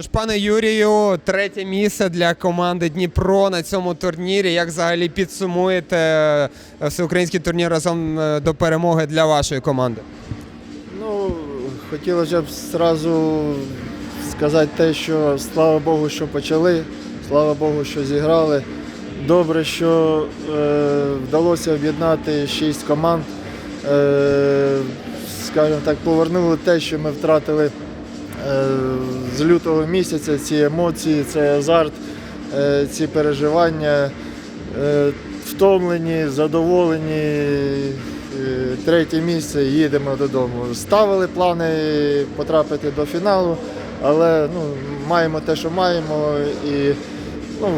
Що пане Юрію, третє місце для команди Дніпро на цьому турнірі. Як взагалі підсумуєте е, всеукраїнський турнір разом е, до перемоги для вашої команди? Ну, хотілося б зразу сказати те, що слава Богу, що почали, слава Богу, що зіграли. Добре, що е, вдалося об'єднати шість команд. Е, скажімо так, повернули те, що ми втратили з лютого місяця, ці емоції, цей азарт, е, ці переживання. Е, втомлені, задоволені. Е, Третє місце їдемо додому. Ставили плани потрапити до фіналу, але ну, маємо те, що маємо. І ну,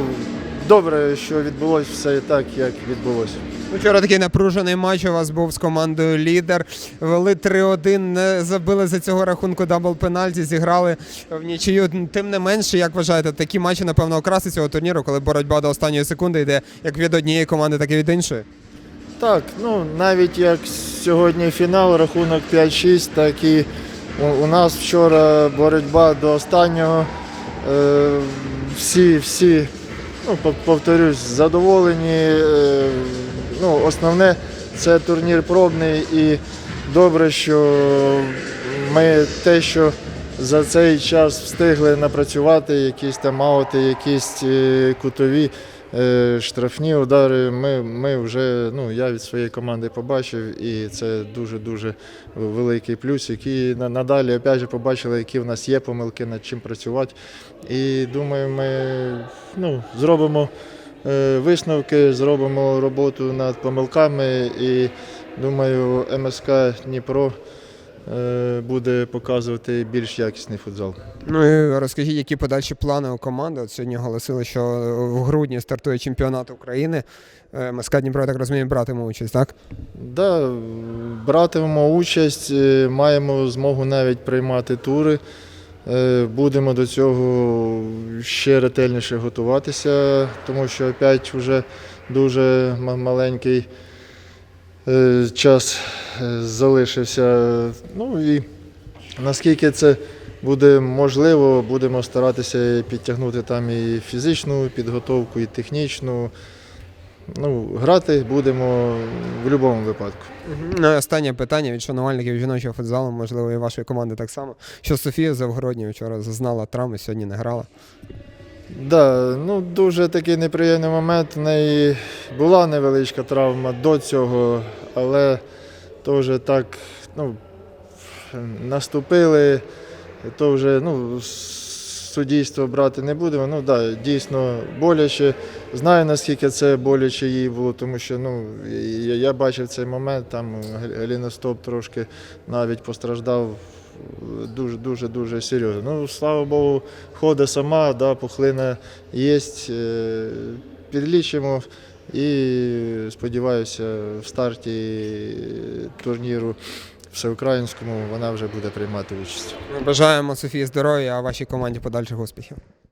добре, що відбулося все так, як відбулося. Вчора такий напружений матч у вас був з командою лідер. Вели 3-1, не забили за цього рахунку дабл пенальті, зіграли в нічию. Тим не менше, як вважаєте, такі матчі, напевно, окраси цього турніру, коли боротьба до останньої секунди йде як від однієї команди, так і від іншої. Так, ну навіть як сьогодні фінал, рахунок 5-6, так і у, нас вчора боротьба до останнього. Е, всі, всі, ну, пов- повторюсь, задоволені. Е, ну, основне це турнір пробний і добре, що ми те, що за цей час встигли напрацювати, якісь там аути, якісь е, кутові. Е, Штрафні удари ми, ми вже, ну я від своєї команди побачив, і це дуже-дуже великий плюс, який надалі опять же, побачили, які в нас є помилки, над чим працювати. І думаю, ми ну, зробимо е, висновки, зробимо роботу над помилками. І думаю, МСК Дніпро буде показувати більш якісний футзал. Ну і розкажіть, які подальші плани у команди. От сьогодні оголосили, що в грудні стартує чемпіонат України. Е, МСК Дніпро, я так розумію, братиме участь, так? Да, братимемо участь, е, маємо змогу навіть приймати тури. Е, Будемо до цього ще ретельніше готуватися, тому що опять вже дуже маленький е, час е, залишився. Ну і наскільки це буде можливо, будемо старатися підтягнути там і фізичну підготовку, і технічну. Ну, грати будемо в будь-якому випадку. Ну, і останнє питання від шанувальників жіночого футзалу, можливо, і вашої команди так само. Що Софія Завгородня вчора зазнала травми, сьогодні не грала. Да, ну дуже такий неприємний момент. В неї була невеличка травма до цього, але то вже так ну, наступили, то вже ну, суддійство брати не будемо. Ну да, дійсно боляче. Знаю, наскільки це боляче їй було, тому що ну, я, я бачив цей момент, там Галіностоп трошки навіть постраждав дуже дуже дуже серйозно. Ну, слава Богу, хода сама, да, пухлина є. е, Підлічимо і сподіваюся, в старті турніру всеукраїнському вона вже буде приймати участь. Бажаємо Софії здоров'я, а вашій команді подальших успіхів.